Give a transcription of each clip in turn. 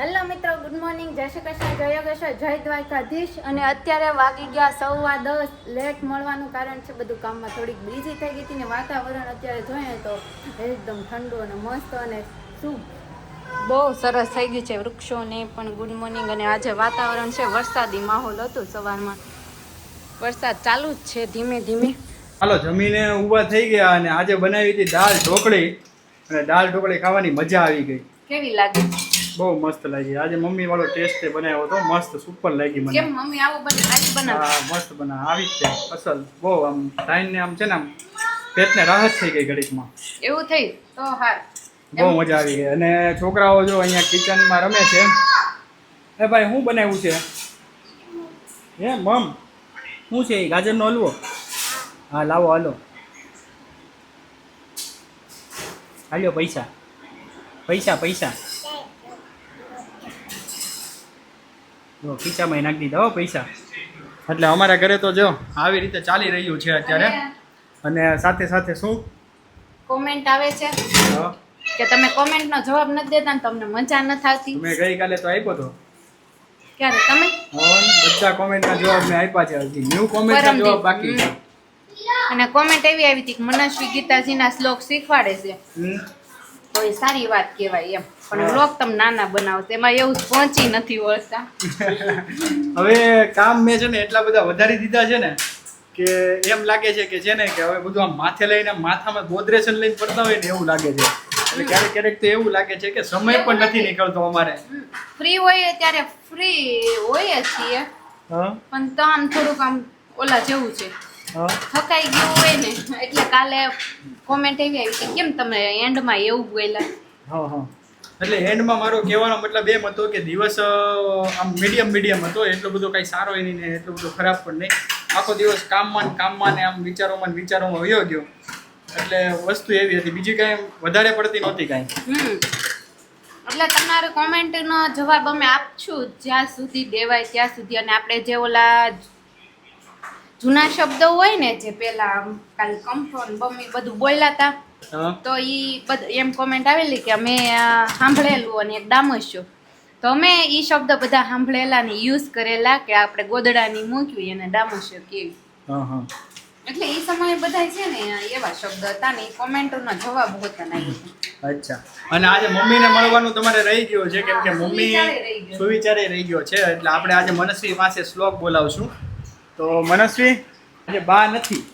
Hello મિત્રો good morning. જય શ્રી કૃષ્ણ જય યોગેશ્વર જય દ્વારકાધીશ. અને અત્યારે વાગી ગયા સવા દસ. લેટ મળવાનું કારણ છે બધું કામમાં થોડીક બિઝી થઈ ગઈ હતી ને વાતાવરણ અત્યારે જોઈએ તો એકદમ ઠંડુ અને મસ્ત અને શું બહુ સરસ થઈ ગયું છે વૃક્ષોને પણ ગુડ મોર્નિંગ. અને આજે વાતાવરણ છે વરસાદી માહોલ હતો સવારમાં. વરસાદ ચાલુ જ છે ધીમે ધીમે. હાલો જમીને ઊભા થઈ ગયા અને આજે બનાવી હતી દાળ ઢોકળી. અને દાળ ઢોકળી ખાવાની મજા આવી ગઈ. કેવી લાગે? બહુ મસ્ત લાગી. આજે મમ્મી વાળો ટેસ્ટ બનાવ્યો હતો. મસ્ત સુપર લાગી મને. કેમ મમ્મી આવું બને? આવી બનાવ. હા મસ્ત બના આવી જ છે. અસલ. બહુ આમ ટાઈમને આમ છે ને આમ પેટને રાહત થઈ ગઈ ઘડીકમાં. એવું થઈ? તો હાર. બહુ મજા આવી ગઈ. અને છોકરાઓ જો અહીંયા કિચનમાં રમે છે. એ ભાઈ શું બનાવ્યું છે? હે મમ શું છે એ? ગાજરનો હલવો? હા લાવો હાલો. હાલ્યો પૈસા. પૈસા પૈસા. જો ખીચામાં નાખી દીધા હો પૈસા. એટલે અમારા ઘરે તો જો આવી રીતે ચાલી રહ્યું છે અત્યારે. અને સાથે સાથે શું? કોમેન્ટ આવે છે કે તમે કોમેન્ટનો જવાબ નથી દેતા ને તમને મજા નથી આવતી. મેં ગઈકાલે તો આપ્યો તો. ક્યારે? તમે? બધા કોમેન્ટના જવાબ મેં આપ્યા છે હજી. ન્યૂ કોમેન્ટના જવાબ બાકી છે. અને કોમેન્ટ એવી આવી હતી કે મનસ્વી ગીતાજીના શ્લોક શીખવાડે છે. હમ. તો એ સારી વાત કહેવાય એમ. પણ વ્લોગ તમે નાના બનાવો છો. એમાં એવું પહોંચી નથી વળતા. હવે કામ મેં છે ને એટલા બધા વધારી દીધા છે ને કે એમ લાગે છે કે છે ને કે હવે બધું આમ માથે લઈને માથામાં ગોદરેશન લઈને પડતા હોય ને એવું લાગે છે. એટલે ક્યારેક ક્યારેક તો એવું લાગે છે કે સમય પણ નથી નીકળતો અમારે. ફ્રી હોઈએ ત્યારે ફ્રી હોઈએ છીએ. પણ તો આમ થોડુંક આમ ઓલા જેવું છે. થકાઈ ગયું હોય ને એટલે કાલે કોમેન્ટ એવી આવી કે કેમ તમે એન્ડમાં એવું બોલ્યા? હા હા. એટલે એન્ડમાં મારો કહેવાનો મતલબ એમ હતો કે દિવસ આમ મીડિયમ મીડિયમ હતો એટલો બધો કાંઈ સારો એની નહીં ને એટલો બધો ખરાબ પણ નહીં. આખો દિવસ કામમાં ને કામમાં ને આમ વિચારોમાં ને વિચારોમાં વયો ગયો. એટલે વસ્તુ એવી હતી બીજી કાંઈ વધારે પડતી નહોતી કાંઈ. એટલે તમારે કોમેન્ટનો જવાબ અમે આપશું જ્યાં સુધી દેવાય ત્યાં સુધી. અને આપણે જે ઓલા જૂના શબ્દો હોય ને જે પેલા કાલ કમ્ફર્ટ બમી બધું બોલ્યા હતા તો એ એમ કોમેન્ટ આવેલી કે અમે સાંભળેલું અને એક ડામસ્યો તો અમે એ શબ્દ બધા સાંભળેલા ને યુઝ કરેલા કે આપણે ગોદડાની મૂક્યું એને ડામસ્યો કેવી. એટલે એ સમયે બધા છે ને એવા શબ્દ હતા ને એ કોમેન્ટનો જવાબ હોતા નહીં. અચ્છા. અને આજે મમ્મીને મળવાનું તમારે રહી ગયો છે કેમ કે મમ્મી. સુવિચારે રહી ગયો છે એટલે આપણે આજે મનસ્વી પાસે શ્લોક બોલાવશું. તો મનસ્વી આજે બા નથી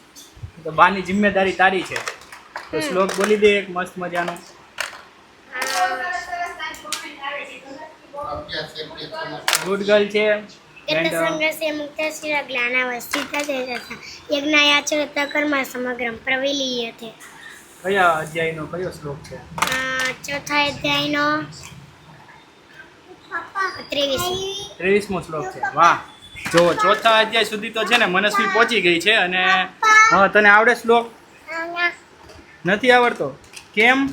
તો બાની જિમ્મેદારી તારી છે. તો શ્લોક બોલી દે એક મસ્ત મજાનો. ગુડ ગર્લ છે. uh, કયા અધ્યાયનો કયો શ્લોક છે? ચોથા અધ્યાયનો. ત્રેવીસ ત્રેવીસમો શ્લોક છે. વાહ. જો, ચોથા અધ્યાય સુધી તો છે ને મનસ્વી પહોંચી ગઈ છે અને, હા, તને આવડે શ્લોક નથી આવડતો? કેમ?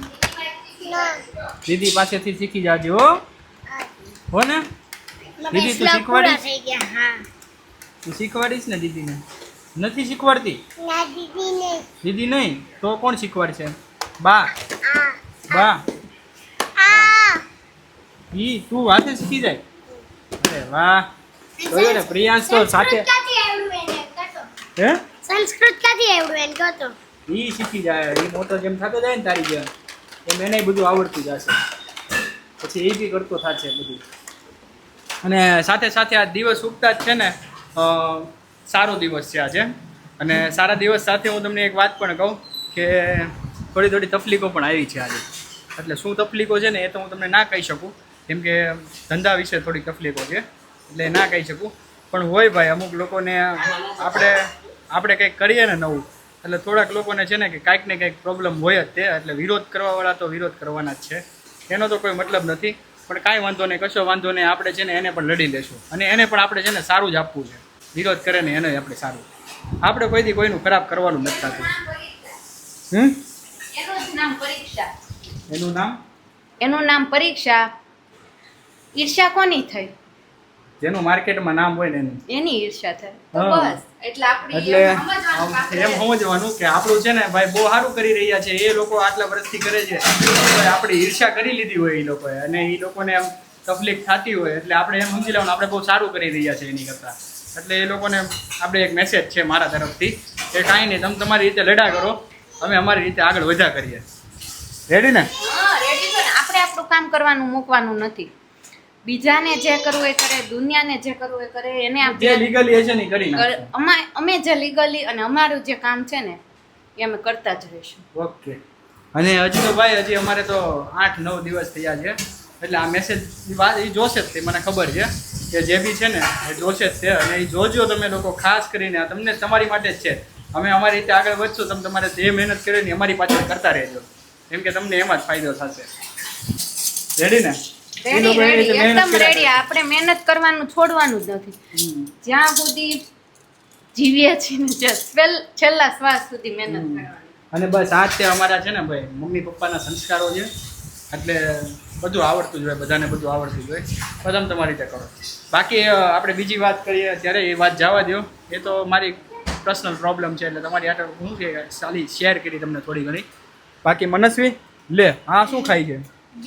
દીદી પાસેથી શીખી જાજો, હો. ને? દીદી, તું શીખવાડીશ? તું શીખવાડીશ ને દીદીને? નથી શીખવાડતી? દીદી નહીં, તો કોણ શીખવાડશે? બા. બા. ઈ તું હાથે શીખી જાય? અરે વાહ. જોયું ને પ્રિયાંશ તો સાથે હે? સંસ્કૃત ક્યાંથી આવડું એને? કહેતો ઈ શીખી જાય. એ મોટો જેમ થતો જાય ને તારી જેમ એમ એને બધું આવડતું જશે પછી એ બી કરતો થાશે બધું. અને સાથે સાથે આ દિવસ ઉગતા જ છે ને સારો દિવસ છે આજે. અને સારા દિવસ સાથે હું તમને એક વાત પણ કહું કે થોડી થોડી તકલીફો પણ આવી છે આજે. એટલે શું તકલીફો છે ને એ તો હું તમને ના કહી શકું. કેમ કે ધંધા વિશે થોડી તકલીફો છે. એટલે ના કહી શકું. પણ હોય ભાઈ, અમુક લોકોને આપણે આપણે કંઈક કરીએ ને નવું, એટલે થોડાક લોકોને છે ને કે કાંઈક ને કંઈક પ્રોબ્લેમ હોય જ તે, એટલે વિરોધ કરવાવાળા તો વિરોધ કરવાના જ છે. એનો તો કોઈ મતલબ નથી, પણ કાંઈ વાંધો નહીં, કશો વાંધો નહીં, આપણે છે ને એને પણ લડી લેશું. અને એને પણ આપણે છે ને સારું જ આપવું છે. વિરોધ કરે ને એને આપણે સારું. આપણે કોઈથી કોઈનું ખરાબ કરવાનું નથી થતું. હમ? એનું નામ? એનું નામ પરીક્ષા. ઈર્ષા કોની થઈ? જેનું માર્કેટમાં નામ હોય ને એનું. એની ઈર્ષા થાય. તો બસ. એટલે આપણે એટલે એમ સમજવાનું કે આપણે છે ને ભાઈ બહુ સારું કરી રહ્યા છે એ લોકો આટલા વર્ષથી કરે છે. આપણી આપણે ઈર્ષા કરી લીધી હોય એ લોકોએ અને એ લોકોને એમ તકલીફ થતી હોય. એટલે આપણે એમ સમજી લેવાનું આપણે બહુ સારું કરી રહ્યા છે એની કરતાં. એટલે એ લોકોને આપણે એક મેસેજ છે મારા તરફથી કે કાંઈ નહીં તમે તમારી રીતે લડા કરો. અમે અમારી રીતે આગળ વધ્યા કરીએ. રેડી ને? હા રેડી ને. આપણે આપણું કામ કરવાનું મૂકવાનું નથી. બીજાને જે કરવું એ કરે દુનિયાને જે કરવું એ કરે એને જે લીગલી છે ને કરી કર- અમા- અમે જે લીગલી અને અમારું જે કામ છે ને એ અમે કરતા જ રહીશું. ઓકે. અને હજી તો ભાઈ હજી અમારે તો આઠ નવ દિવસ થયા છે. એટલે આ મેસેજ વાત એ જોશે જ તે મને ખબર છે કે જે બી છે ને એ જોશે જ તે. અને એ જોજો તમે લોકો ખાસ કરીને આ તમને તમારી માટે જ છે. અમે અમારી રીતે આગળ વધશું તમે તમારે જે મહેનત કરીને અમારી પાછળ કરતા રહેજો. કેમ કે તમને એમાં જ ફાયદો થશે. રેડી ને? એકદમ રેડી આપણે મહેનત કરવાનું છોડવાનું જ નથી. જ્યાં સુધી જીવીએ છીએ ને છેલ્લા શ્વાસ સુધી મહેનત કરવાની. અને બસ આ તે અમારા છે ને ભાઈ. મમ્મી પપ્પાના સંસ્કારો છે. એટલે બધું આવડતું જ હોય બધાને બધું આવડતું જ હોય. બધા તમારી રીતે કરો. બાકી આપણે બીજી વાત કરીએ ત્યારે એ વાત જવા દો એ તો મારી પર્સનલ પ્રોબ્લેમ છે એટલે તમારી આટલું હું કે સાલી શેર કરી તમને થોડી ઘણી. બાકી મનસ્વી લે આ શું ખાય છે?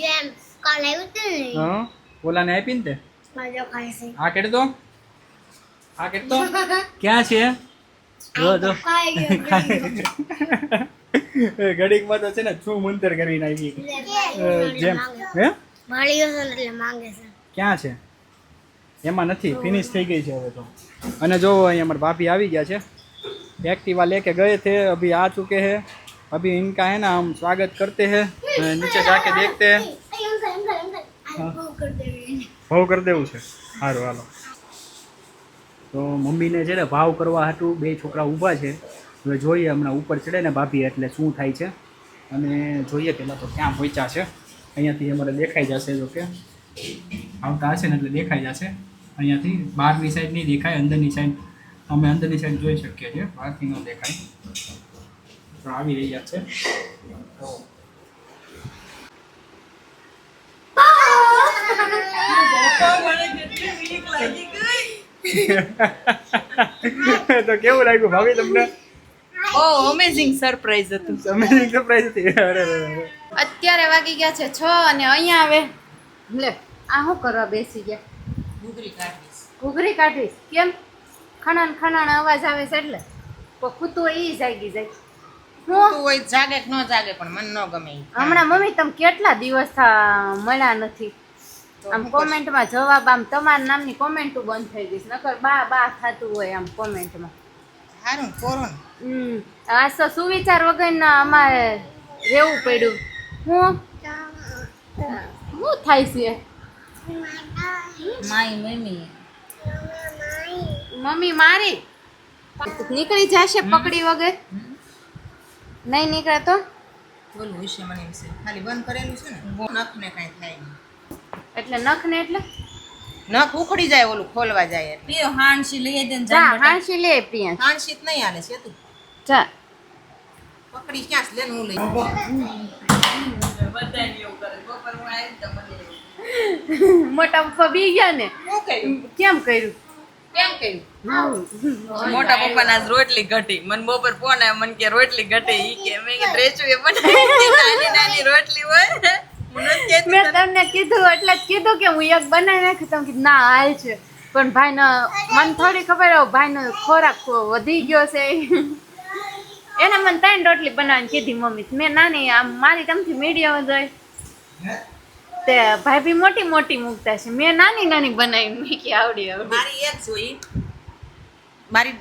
જેમ કાલ આવ્યું હતું ને હા ઓલાને આપી ને તે મજા ખાય છે આ કેડ તો આ કેડ તો ક્યાં છે જો જો ખાઈ ગયો ઘડીકમાં તો છે ને શું મંતર કરી નાખી અ, જેમ હે ભાળ્યો છે ને એટલે માંગે છે ક્યાં છે એમાં નથી ફિનિશ થઈ ગઈ છે હવે તો અને જો અહીંયા અમારા ભાભી આવી ગયા છે एक्टिवा लेके गए थे अभी आ चुके हैं अभी इनका है ना हम स्वागत करते हैं अ, नीचे जाके देखते हैं ભાવ કરી દેવું છે. સારું હાલો. તો મમ્મીને છે ને ભાવ કરવા હાટું બે છોકરા ઊભા છે. હવે જોઈએ હમણાં ઉપર ચડે ને ભાભી એટલે શું થાય છે. અને જોઈએ પહેલાં તો ક્યાં પહોંચ્યા છે. અહીંયાથી અમારે દેખાઈ જશે જો કે. આવતા હશે ને એટલે દેખાઈ જશે. અહીંયાથી બહારની સાઈડ નહીં દેખાય, અંદરની સાઈડ અમે અંદરની સાઈડ જોઈ શકીએ છીએ. બહારથી ન દેખાય. આવી રહ્યા છે. તો તો કેવું લાગ્યું ભાભી તમને ઓ અમેઝિંગ સરપ્રાઈઝ હતું. અમેઝિંગ સરપ્રાઈઝ હતી અરે. અત્યારે વાગી ગયા છે છ અને અહીંયા આવે. લે આ શું કરવા બેસી ગયા? ઘૂઘરી કાઢીશ. ઘૂઘરી કાઢીશ. કેમ? ખણાન ખણાન અવાજ આવે છે એટલે. તો કૂતું એ જાગી જાય. હું? હોય જાગે કે ન જાગે પણ મને ન ગમે હમણાં મમ્મી તમે કેટલા દિવસ મળ્યા નથી? આમ કોમેન્ટમાં જવાબ આમ તમારા નામની કોમેન્ટ બંધ થઈ ગઈ નકર બા બા થતું હોય આમ કોમેન્ટમાં. સારું હારું ને, કોરો ને. હમ આ તો સુવિચાર વગરના અમારે રહેવું પડ્યું. હું? શું થાય છે? My mummy. મમ્મી મારી? નીકળી જશે પકડી વગર? નહીં નીકળે તો? બોલું વિશે મને એમ છે. ખાલી બંધ કરેલું છે ને નખ ને કાંઈ થાય નહીં. એટલે નખ ને એટલે? નખ ઉખડી જાય ઓલું ખોલવા જાય પીઓ હાણસી લઈ દે ને જા હાણસી લે પિયા હાણશીત નહીં આલે છે તું. જા. પકડી ક્યાં લે હું લઈ મોટા પપ્પા બી ગયા ને? કેમ કર્યું? કેમ કર્યું? મોટા પપ્પા ના રોટલી ઘટી. મને બપોર ફોન આવ્યો મને કે રોટલી ઘટી. ઈ કે મેં કે ડ્રેસ એ બનાવી નાની નાની રોટલી હોય. મેં તમને કીધું એટલે જ કીધું કે હું એક બનાવી નાખી તમે કીધું ના હાલ છે. પણ ભાઈ મને થોડી ખબર હોય ભાઈનો ખોરાક વધી ગયો છે. એને મને ત્રણ રોટલી બનાવીને કીધી મમ્મી મેં નાની આમ મારી તમથી મીડિયમ જોઈ તે ભાઈ બી મોટી મોટી મૂકતા છે. મેં નાની નાની બનાવી મૂકી આવડી આવડી. મારી એક જોઈ. મારી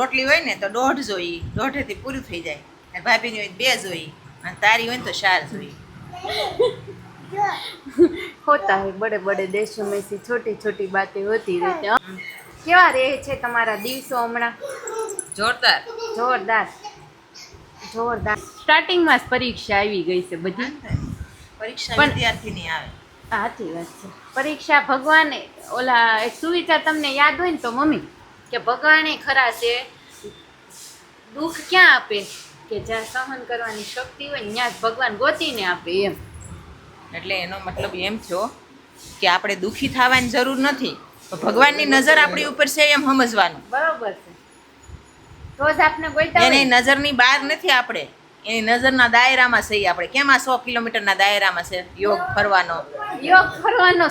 રોટલી હોય ને તો દોઢ જોઈ. દોઢેથી પૂરું થઈ જાય. અને ભાભીની હોય બે જોઈ. અને તારી હોય ને તો ચાર જોઈ. હોતા હે બડે બડે દેશો મેં છોટી છોટી બાતે હોતી રહેતી કેવા રહે છે તમારા દિવસો હમણાં? જોરદાર. જોરદાર. જોરદાર. સ્ટાર્ટિંગમાં જ પરીક્ષા આવી ગઈ છે બધી. પરીક્ષા વિદ્યાર્થીની આવે. સાચી વાત છે. પરીક્ષા ભગવાને ઓલા એક સુવિચાર તમને યાદ હોય ને તો મમ્મી કે ભગવાને ખરા છે દુઃખ ક્યાં આપે? કે જ્યાં સહન કરવાની શક્તિ હોય ત્યાં જ ભગવાન ગોતીને આપે એમ. એટલે એનો મતલબ એમ થયો કે આપણે દુઃખી થવાની જરૂર નથી તો ભગવાનની નજર આપણી ઉપર છે એમ સમજવાનું. બરોબર છે. તો જ આપણે ગોઈતા એની નજરની બહાર નથી આપણે એની નજરના દાયરામાં છે આપણે. કેમ આ સો કિલોમીટરના દાયરામાં છે? યોગ ફરવાનો. યોગ ફરવાનો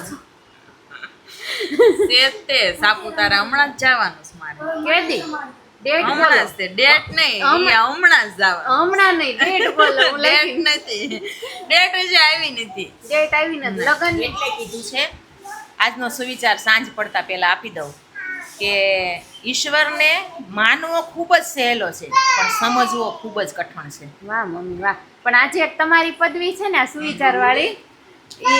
તે સાપુતારા હમણાં જ જવાનું છે મારે. કેદી? ડેટ બોલો. હમણાં ડેટ નહીં. હમણાં. જ જવાનું. હમણાં નહીં. ડેટ બોલો. ડેટ નથી. ડેટ હજી આવી નથી. ડેટ આવી નથી. લગન એટલે કીધું છે આજનો સુવિચાર સાંજ પડતા પહેલા આપી દઉં કે ઈશ્વરને માનવો ખૂબ જ સહેલો છે પણ સમજવો ખૂબ જ કઠણ છે. વાહ મમ્મી વાહ. પણ આજે એક તમારી પદવી છે ને આ સુવિચાર વાળી એ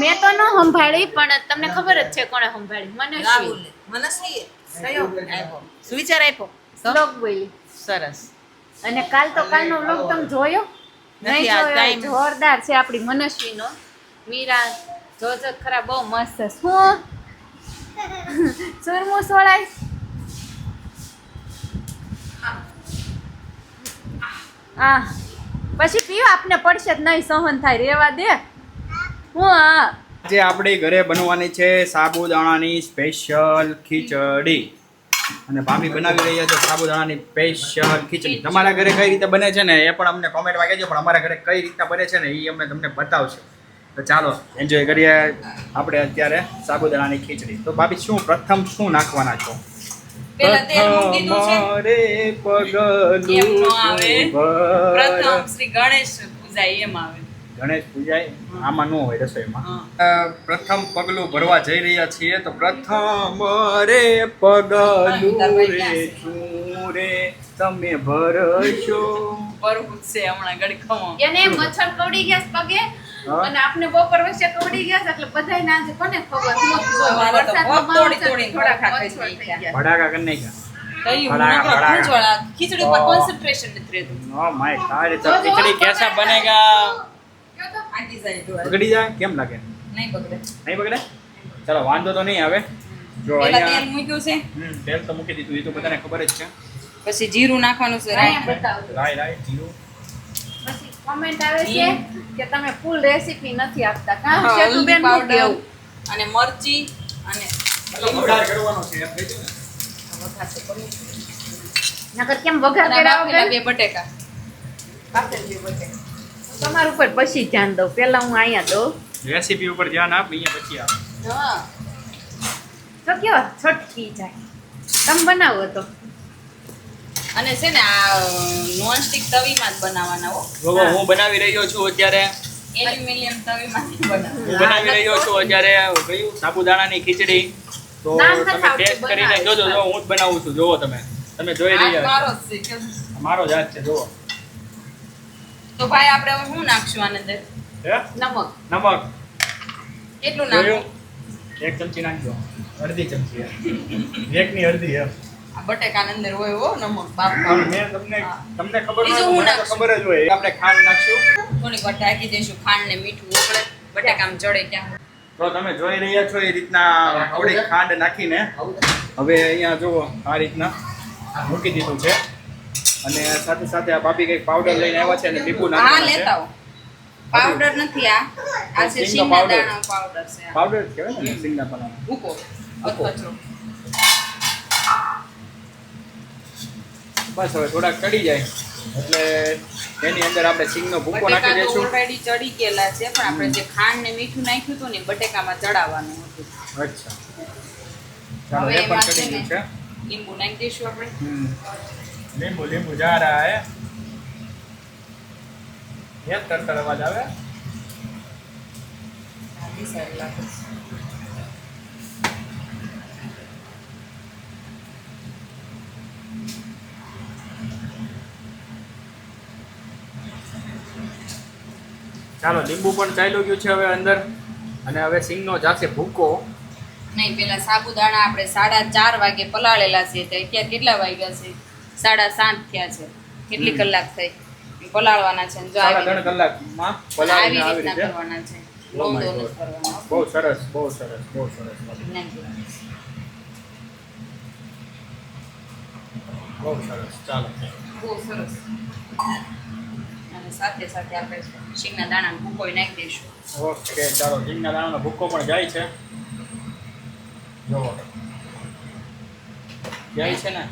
મેં તો ન સંભાળી પણ તમને ખબર જ છે કોણે સંભાળી. મને મનસ્વી કયો આપ્યો સુવિચાર આપ્યો શ્લોક બોલી સરસ. અને કાલ તો કાલનો વ્લોગ તમે જોયો? નહીં જોયો જોરદાર છે આપણી મનસ્વીનો. મીરા જોજો ખરા બહુ મસ્ત છે. શું? સુરમુ સોળાય. આ પછી પીવા આપને પડશે જ નહીં સહન થાય રેવા દે. હું હા. આજે આપણે ઘરે બનવાની છે સાબુદાણાની સ્પેશિયલ ખીચડી. અને ભાભી બનાવી રહ્યા છે સાબુદાણાની સ્પેશિયલ ખીચડી. તમારા ઘરે કઈ રીતે બને છે ને એ પણ અમને કોમેન્ટમાં કહેજો પણ અમારા ઘરે કઈ રીતના બને છે ને એ અમે તમને બતાવશે. તો ચાલો એન્જોય કરીએ આપણે અત્યારે સાબુદાણાની ખીચડી. તો ભાભી શું પ્રથમ શું નાખવાના છો. પ્રથમ શ્રી ગણેશ પૂજા એમ આવે. ગણેશ પૂજાય આમાં ન હોય રસોઈમાં. પ્રથમ પગલું ભરવા જઈ રહ્યા છીએ તો પ્રથમ રે પગલું રે રે તમે ભરશો ભરવું છે હમણાં ઘડી ખમો એને મચ્છર કવડી ગયા પગે અને આપને બપોર વચ્ચે કવડી ગયા એટલે બધાય ના કોને ખબર તોડી છે. ગયા. ભડાકા કરી નાખ્યા ભડાકા, નકરો ભડાકા. ખંજવાળા. ખીચડી પર તો- કોન્સન્ટ્રેશન નથી રહેતું ઓ માય ગॉड તો જો, આંટી સાઈડ જોવા. બગડી જાય? કેમ લાગે? નહીં બગડે. નહીં બગડે? ચાલો વાંધો તો નહીં આવે. જો અહીંયા તેલ મૂક્યું છે. હમ, તેલ તો મૂકી દીધું એ તો બધાને ખબર જ છે. પછી જીરું નાખવાનું છે રાઈ. રાઈ રાઈ જીરું. પછી comment આવે છે કે તમે ફૂલ રેસીપી નથી આપતા. કામ છે તું બેન પાવડર અને મરચી અને વઘાર કરવાનો છે એમ કહી દો ને. વઘાર તો કરું નકર કેમ વઘાર વગર? બે બટેકા. બાફેલા બે બટેકા. તમારા ઉપર પછી ધ્યાન દઉં. પેલા હું અહીંયા દઉં રેસીપી ઉપર ધ્યાન આપ અહીંયા પછી આપ. હા. તો કયો છટકી જાય. તમે બનાવો તો. અને છે ને આ નોન સ્ટિક તવીમાં જ બનાવવાના હો. હું બનાવી રહ્યો છું અત્યારે. એલ્યુમિનિયમ તવીમાં જ હું બનાવી રહ્યો છું અત્યારે કયું? સાબુદાણાની ખીચડી. તો તમે ટેસ્ટ કરીને જોજો જો હું જ બનાવું છું. જોવો તમે. તમે જોઈ રહ્યા મારો જ છે કે મારો જ છે જોવો. તો ભાઈ આપણે હવે શું નાખશું આની અંદર હે? નમક. નમક. કેટલું નાખ્યું નાખવું? એક ચમચી નાખજો. અડધી ચમચી એકની અડધી એમ. આ બટેકાની અંદર હોય હો નમક બાપ. મેં તમને તમને ખબર હોય. ખબર જ હોય. આપણે ખાંડ નાખશું. થોડીક વાર ઢાંકી દઈશું ખાંડ ને મીઠું ઓગળે બટેકામાં ચડે ક્યાં તો તમે જોઈ રહ્યા છો એ રીતના થોડી ખાંડ નાખીને. હવે અહીંયા જુઓ આ રીતના. મૂકી દીધું છે. અને સાથે સાથે આ ભાભી કંઈક પાવડર લઈને આવ્યા છે અને લીંબુ હા નાખવાના લેતા છે પાવડર નથી આ. આ છે સિંગનો દાણા પાવડર છે પાવડર કહેવાય ને સિંગના ઉકો અથવાચો બસ હવે થોડાક ચડી જાય. એટલે એની અંદર આપણે સિંગનો ભૂકો નાખી દઈશું. ઓલરેડી ચડી ગયેલા છે પણ આપણે જે ખાંડ ને મીઠું નાખ્યું હતું ને બટેકામાં ચડાવવાનું હતું. અચ્છા. ચાલો એ પણ ચડી ગયું છે લીંબુ નાખી દઈશું આપણે. હે. એક તરતર અવાજ આવે આની સાઈડ લાગે છે. ચાલો લીંબુ પણ ચાલ્યું ગયું છે હવે અંદર. અને હવે સિંગનો જાશે ભૂકો. નહીં પેલા સાબુદાણા આપણે સાડા ચાર વાગે પલાળેલા છે તો અત્યારે કેટલા વાગ્યા છે? સાડા સાત થયા છે. કેટલી કલાક થઈ? પલાળવાના છે જો આવી ત્રણ કલાકમાં પલાળીને આવી રીતના રીતે. કરવાના છે. બહુ સરસ બહુ સરસ બહુ સરસ. બહુ સરસ. ચાલો. બહુ સરસ. અને સાથે સાથે આપણે શીંગના દાણા ભૂકોઈ નાખી દઈશું. ઓકે ચાલો. જીંગના દાણાનો ભૂકો પણ જાય છે. જાય છે ને?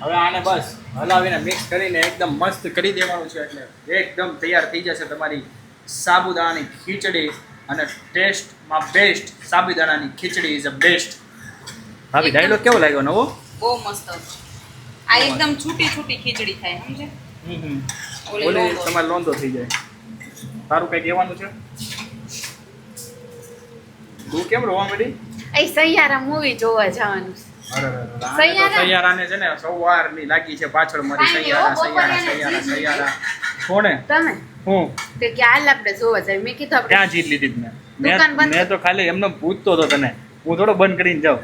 હવે આને બસ હલાવીને મિક્સ કરીને એકદમ મસ્ત કરી દેવાનું છે એટલે એકદમ તૈયાર થઈ જશે તમારી સાબુદાણાની ખીચડી અને ટેસ્ટમાં બેસ્ટ સાબુદાણાની ખીચડી ઇઝ અ બેસ્ટ ભાભી ડાયલોગ કેવો લાગ્યો નવો? બહુ મસ્ત આ એકદમ છૂટી છૂટી ખીચડી થાય સમજે? ઓલી ઓલે તમારે લોંદો થઈ જાય. તારું કઈ કહેવાનું છે? તું કેમ રોવા મળી એ સૈયારા મૂવી જોવા જવાનું છે. સૈયારા? સૈયારાને છે ને સવારની લાગી છે પાછળ મારી સૈયારા સૈયારા સૈયારા સૈયારા. કોણે? તમે? હું. તે કે આપણે જોવા જાય. મેં કીધું આપણે ક્યાં જીત લીધી મેં? મેં તો ખાલી એમને પૂછતો હતો તને. હું થોડો બંધ કરીને જાઉં.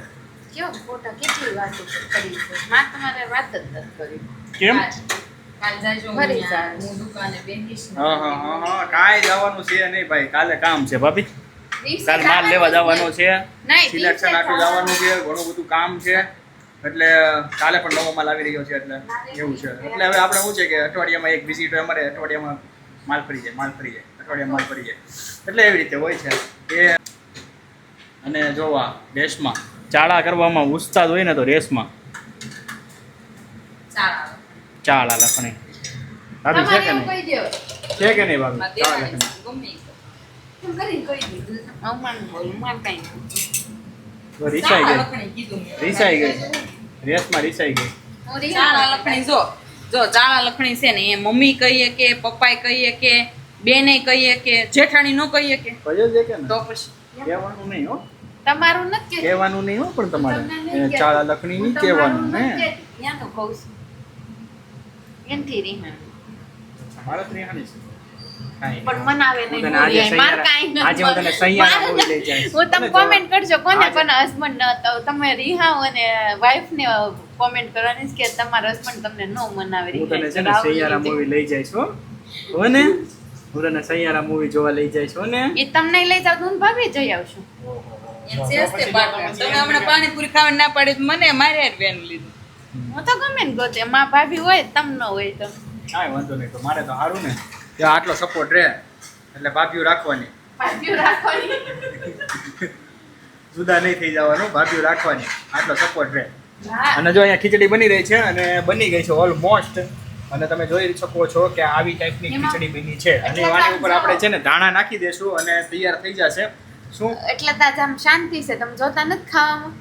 કેવો કેટલી વાતો કરી છે. માં તમારે વાત જ નથી કરી કેમ? કાલ જવાનું છે નહીં ભાઈ. કાલે કામ છે ભાભી. કાલ માલ લેવા જવાનું છે. સિલેક્શન આટલું જવાનું. છે ઘણું બધું કામ છે. એટલે કાલે પણ નવો માલ આવી રહ્યો છે એટલે એવું છે. એટલે હવે આપણે શું છે કે અઠવાડિયામાં એક વિઝિટ અમારે અઠવાડિયામાં માલ ફરી જાય માલ ફરી જાય અઠવાડિયામાં માલ ફરી જાય. એટલે એવી રીતે હોય છે. એ અને જોવા રેસમાં ચાળા કરવામાં ઉસ્તાદ હોય ને તો રેસમાં. ચાળા લખણી. છે કે નહીં? છે કે નહીં ભાભી ચાળા લખણી. રીસાઈ ગઈ. લખણી કીધું મેં. રીસાઈ ગઈ. રેસમાં રીસાઈ ગઈ. ચાળા લખણી જો જો ચાળા લખણી છે ને એ મમ્મી કહીએ કે પપ્પાએ કહીએ કે બેને કહીએ કે જેઠાણી નો કહીએ કે. કયો છે કે તો પછી. કહેવાનું નહીં હો. તમારું નથી કહેવાનું નહીં હો પણ તમારે. ચાળા લખણી નહીં કહેવાનું ને એમ. ત્યાંનું કહું છું. મારા તો રિહાણી છે. પણ મનાવે નહીં. માર કાંઈ આજે હું તને સૈયારા મારે લઈ જઈશ. હું તમે કોમેન્ટ કરજો કોને પણ હસબન્ડ ન તો તમે રિહાવ અને વાઈફ ને કોમેન્ટ કરવાની કે તમારા હસબન્ડ તમને ન મનાવે હું તને છે ને સૈયારા મૂવી લઈ જઈશ હો. હો ને? હું તને સૈયારા મૂવી જોવા લઈ જઈશ હો ને? એ તમને લઈ જાવ તો હું ભાભી જઈ આવશું. તમે હમણાં પાણીપુરી ખાવા ના પાડી તો મને મારે બેન લીધું. હું તો ગમે ને ગોતે. માં ભાભી હોય તમ ન હોય તો. કાંઈ વાંધો નહીં તો મારે તો સારું ને. ત્યાં આટલો સપોર્ટ રહે. એટલે ભાભીઓ રાખવાની. જુદા નહીં થઈ જવાનું ભાભીઓ રાખવાની. આટલો સપોર્ટ રહે. અને જો અહીંયા ખીચડી બની રહી છે અને બની ગઈ છે ઓલમોસ્ટ અને તમે જોઈ શકો છો કે આવી ટાઈપની ખીચડી બની છે. અને આની ઉપર આપણે છે ને ધાણા નાખી દેશું અને તૈયાર થઈ જશે. શું? એટલે તાજ શાંતિ છે. તમે જોતા નથી ખાવામાં?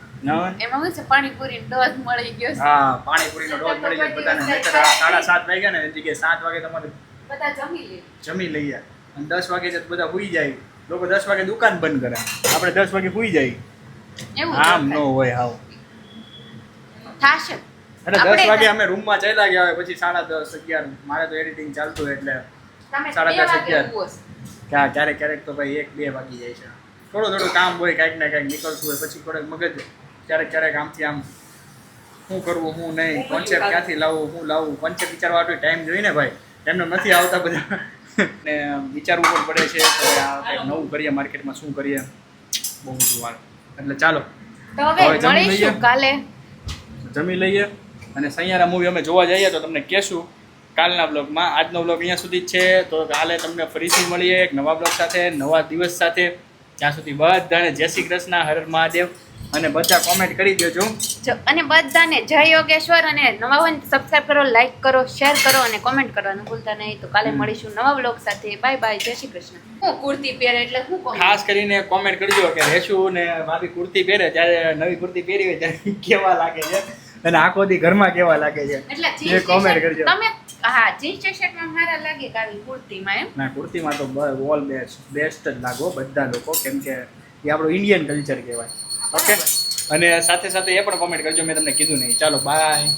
એમાં શું છે? પાણીપુરી ડોઝ મળી ગયો હા પાણીપુરીનો ડોઝ મળી ગયો બધાને. સાડા સાત વાગ્યા ને સાત વાગે તમારે બધા જમી લે. જમી લઈએ. અને દસ વાગે જ બધા સુઈ જાય. લોકો દસ વાગે દુકાન બંધ કરે. આપણે દસ વાગે સુઈ જાય. આમ ન હોય હાવ. થાશે. અરે દસ વાગે અમે રૂમમાં ચાલ્યા ગયા હોય પછી સાડા દસ અગિયાર મારે તો એડિટિંગ ચાલતું હોય એટલે સાડા દસ અગિયાર. ક્યાં ક્યારેક ક્યારેક તો ભાઈ એક બે વાગી જાય છે. થોડું થોડું કામ હોય કાંઈક ને કાંઈક નીકળતું હોય પછી થોડેક મગજ ક્યારેક ક્યારેક આમથી આમ શું કરવું હું નહીં કોન્સેપ્ટ ક્યાંથી લાવવું હું લાવવું? કોન્સેપ્ટ વિચારવા માટે ટાઈમ જોઈએ ને ભાઈ. એમને નથી આવતા બધા. ને વિચારવું પણ પડે છે કે આ કંઈક નવું કરીએ માર્કેટમાં શું કરીએ. બહુ બધું વાર એટલે ચાલો. તો હવે જમી લઈએ? કાલે. જમી લઈએ. અને સૈયારા મૂવી અમે જોવા જઈએ તો તમને કહેશું. કાલના બ્લોગમાં આજનો બ્લોગ અહીંયા સુધી જ છે. તો કાલે તમને ફરીથી મળીએ એક નવા બ્લોગ સાથે નવા દિવસ સાથે. ત્યાં સુધી બધાને જય શ્રી કૃષ્ણ હર મહાદેવ. અને બધા કોમેન્ટ કરી દેજો. જો અને બધાને જય યોગેશ્વર અને નવા હોય સબસ્ક્રાઇબ કરો લાઈક કરો શેર કરો અને કોમેન્ટ કરવાનું ભૂલતા નહીં. તો કાલે મળીશું નવા બ્લોગ સાથે. બાય બાય જય શ્રી કૃષ્ણ. હું કુર્તી પહેરે એટલે હું ખાસ કરીને કોમેન્ટ કરજો કે રેશુ ને ભાભી કુર્તી પહેરે ત્યારે નવી કુર્તી પહેરી હોય ત્યારે કેવા લાગે છે? અને આખો દી ઘરમાં કેવા લાગે છે? એટલે કોમેન્ટ કરજો. તમે હા જીન્સ ટી શર્ટમાં મારા લાગે કે આવી કુર્તીમાં એમ? ના કુર્તીમાં તો ઓલ બેસ્ટ બેસ્ટ જ લાગો બધા લોકો. કેમ કે એ આપણું ઇન્ડિયન કલ્ચર કહેવાય. ઓકે અને સાથે સાથે એ પણ કોમેન્ટ કરજો મેં તમને કીધું નહીં. ચાલો બાય